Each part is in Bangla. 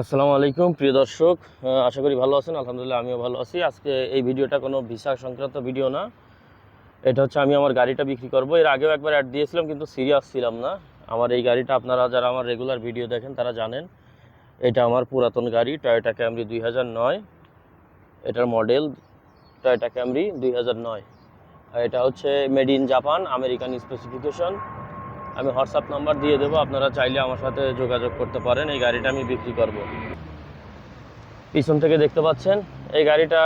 আসসালামু আলাইকুম, প্রিয় দর্শক। আশা করি ভালো আছেন, আলহামদুলিল্লাহ আমিও ভালো আছি। আজকে এই ভিডিওটা কোনো ভিসা সংক্রান্ত ভিডিও না। এটা হচ্ছে আমি আমার গাড়িটা বিক্রি করব। এর আগেও একবার অ্যাড দিয়েছিলাম, কিন্তু সিরিয়াস ছিলাম না। আমার এই গাড়িটা আপনারা যারা আমার রেগুলার ভিডিও দেখেন, তারা জানেন, এটা আমার পুরাতন গাড়ি টয়োটা ক্যামরি দুই হাজার নয়। এটার মডেল টয়োটা ক্যামরি দুই হাজার নয়। আর এটা হচ্ছে made in Japan American specification আমি হোয়াটসঅ্যাপ নাম্বার দিয়ে দেবো, আপনারা চাইলে আমার সাথে যোগাযোগ করতে পারেন, এই গাড়িটা আমি বিক্রি করব। পিছন থেকে দেখতে পাচ্ছেন, এই গাড়িটা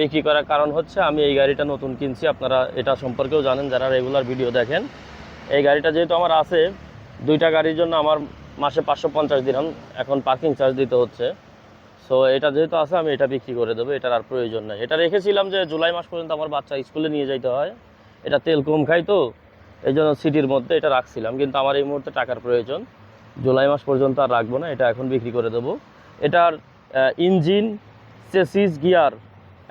বিক্রি করার কারণ হচ্ছে আমি এই গাড়িটা নতুন কিনছি, আপনারা এটা সম্পর্কেও জানেন, যারা রেগুলার ভিডিও দেখেন। এই গাড়িটা যেহেতু আমার আছে, দুইটা গাড়ির জন্য আমার মাসে পাঁচশো পঞ্চাশ দিরহাম এখন পার্কিং চার্জ দিতে হচ্ছে। সো এটা যেহেতু আছে, আমি এটা বিক্রি করে দেবো, এটার আর প্রয়োজন নাই। এটা রেখেছিলাম যে জুলাই মাস পর্যন্ত আমার বাচ্চা স্কুলে নিয়ে যাইতে হয়। এটা তেল কম খাই তো এই জন্য সিটির মধ্যে এটা রাখছিলাম, কিন্তু আমার এই মুহূর্তে টাকার প্রয়োজন। জুলাই মাস পর্যন্ত আর রাখব না, এটা এখন বিক্রি করে দেবো। এটার ইঞ্জিন, চেসিস, গিয়ার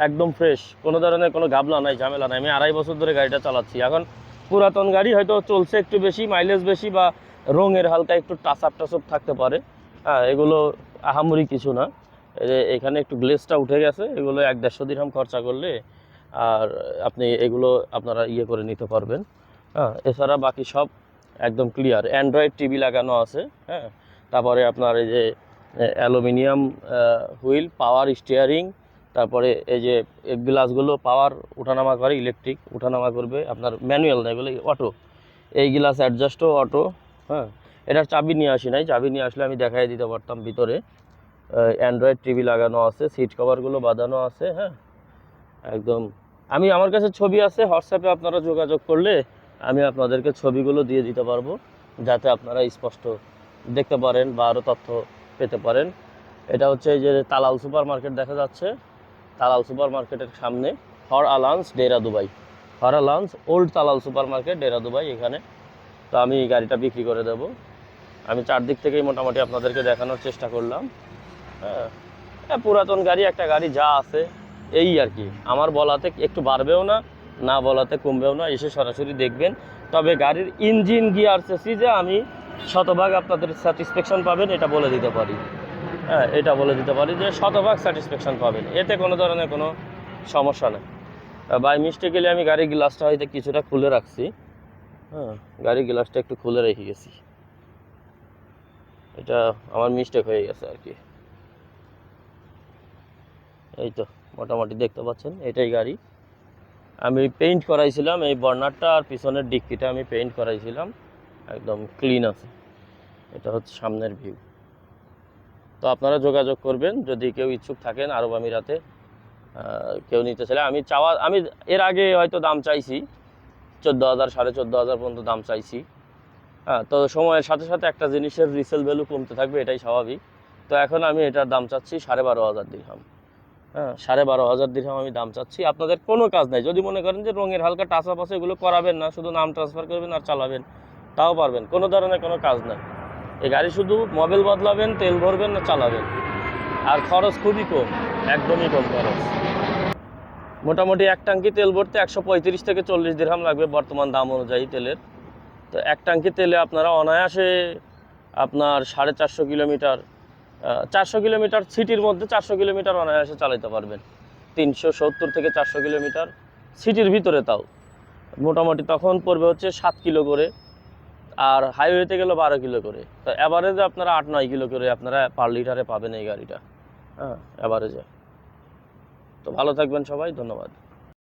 একদম ফ্রেশ, কোনো ধরনের কোনো গাবলা নাই, ঝামেলা নাই। আমি আড়াই বছর ধরে গাড়িটা চালাচ্ছি। এখন পুরাতন গাড়ি হয়তো চলছে একটু বেশি মাইলেজ বেশি বা রঙের হালকা একটু আপ টাচ থাকতে পারে। হ্যাঁ এগুলো আহামরি কিছু না। এখানে একটু গ্লেসটা উঠে গেছে, এগুলো এক দেড়শো দিরহাম খরচা করলে আর আপনি এগুলো আপনারা ইয়ে করে নিতে পারবেন। হ্যাঁ এছাড়া বাকি সব একদম ক্লিয়ার অ্যান্ড্রয়েড টিভি লাগানো আছে হ্যাঁ। তারপরে আপনার এই যে অ্যালুমিনিয়াম হুইল পাওয়ার স্টিয়ারিং তারপরে এই যে গ্লাসগুলো পাওয়ার উঠানামা করে ইলেকট্রিক উঠানামা করবে, আপনার ম্যানুয়াল না, এগুলো অটো এই গ্লাস অ্যাডজাস্টও অটো হ্যাঁ। এটার চাবি নিয়ে আসি নাই, চাবি নিয়ে আসলে আমি দেখাই দিতে পারতাম ভিতরে। অ্যান্ড্রয়েড টিভি লাগানো আছে সিট কভারগুলো বাঁধানো আছে হ্যাঁ। একদম। আমি, আমার কাছে ছবি আছে হোয়াটসঅ্যাপে আপনারা যোগাযোগ করলে আমি আপনাদেরকে ছবিগুলো দিয়ে দিতে পারব যাতে আপনারা স্পষ্ট দেখতে পারেন বা আরও তথ্য পেতে পারেন। এটা হচ্ছে এই যে তালাল সুপার মার্কেট দেখা যাচ্ছে। তালাল সুপার মার্কেটের সামনে Hor Al Anz Deira Dubai. Hor Al Anz old Talal super market Deira Dubai এখানে। তো আমি গাড়িটা বিক্রি করে দেব। আমি চারদিক থেকেই মোটামুটি আপনাদেরকে দেখানোর চেষ্টা করলাম। হ্যাঁ হ্যাঁ, পুরাতন গাড়ি একটা গাড়ি যা আছে এই আর কি। আমার বলাতে একটু বাড়বেও না না বলাতে কমবেও না, এসে সরাসরি দেখবেন। তবে গাড়ির ইঞ্জিন, গিয়ার যে আমি শতভাগ আপনাদের স্যাটিসফ্যাকশন পাবেন, এটা বলে দিতে পারি। হ্যাঁ এটা বলে দিতে পারি যে শতভাগ স্যাটিসফ্যাকশন পাবেন। এতে কোনো ধরনের কোনো সমস্যা নেই। বাই মিস্টেকেলি আমি গাড়ির গ্লাসটা হয়তো কিছুটা খুলে রাখছি। হ্যাঁ গাড়ির গ্লাসটা একটু খুলে রেখে গেছি। এটা আমার মিস্টেক হয়ে গেছে আর কি। এই তো, মোটামুটি দেখতে পাচ্ছেন, এটাই গাড়ি। আমি পেইন্ট করাইছিলাম, এই বর্নারটা আর পিছনের ডিক্কিটা আমি পেইন্ট করাইছিলাম, একদম ক্লিন আছে। এটা হচ্ছে সামনের ভিউ তো আপনারা যোগাযোগ করবেন, যদি কেউ ইচ্ছুক থাকেন আরব আমিরাতে কেউ নিতে চাইলে। আমি চাওয়া, আমি এর আগে হয়তো দাম চাইছি, চোদ্দ হাজার, সাড়ে চোদ্দ হাজার পর্যন্ত দাম চাইছি। হ্যাঁ তো সময়ের সাথে সাথে একটা জিনিসের রিসেল ভ্যালু কমতে থাকবে, এটাই স্বাভাবিক। তো এখন আমি এটার দাম চাচ্ছি সাড়ে বারো হাজার হ্যাঁ সাড়ে বারো হাজার দিরহাম আমি দাম চাচ্ছি। আপনাদের কোনো কাজ নাই। যদি মনে করেন যে রঙের হালকা টাচ আপ আছে, এগুলো করাবেন না, শুধু নাম ট্রান্সফার করবেন আর চালাবেন, তাও পারবেন। কোনো ধরনের কোনো কাজ নাই। এই গাড়ি শুধু মোবাইল বদলাবেন, তেল ভরবেন না, চালাবেন। আর খরচ খুবই কম, একদমই কম খরচ। মোটামুটি এক ট্যাঙ্কি তেল ভরতে একশো পঁয়ত্রিশ থেকে চল্লিশ দিরহাম লাগবে বর্তমান দাম অনুযায়ী তেলের। তো এক ট্যাঙ্কি তেলে আপনারা অনায়াসে আপনার সাড়ে চারশো কিলোমিটার চারশো কিলোমিটার সিটির মধ্যে চারশো কিলোমিটার অনায়াসে চালাতে পারবেন। তিনশো সত্তর থেকে চারশো কিলোমিটার সিটির ভিতরে তাও। মোটামুটি তখন পড়বে হচ্ছে সাত কিলো করে, আর হাইওয়েতে গেলে বারো কিলো করে। তো অ্যাভারেজে আপনারা আট, নয় কিলো করে আপনারা পার লিটারে পাবেন এই গাড়িটা। হ্যাঁ অ্যাভারেজে তো ভালো থাকবেন সবাই, ধন্যবাদ।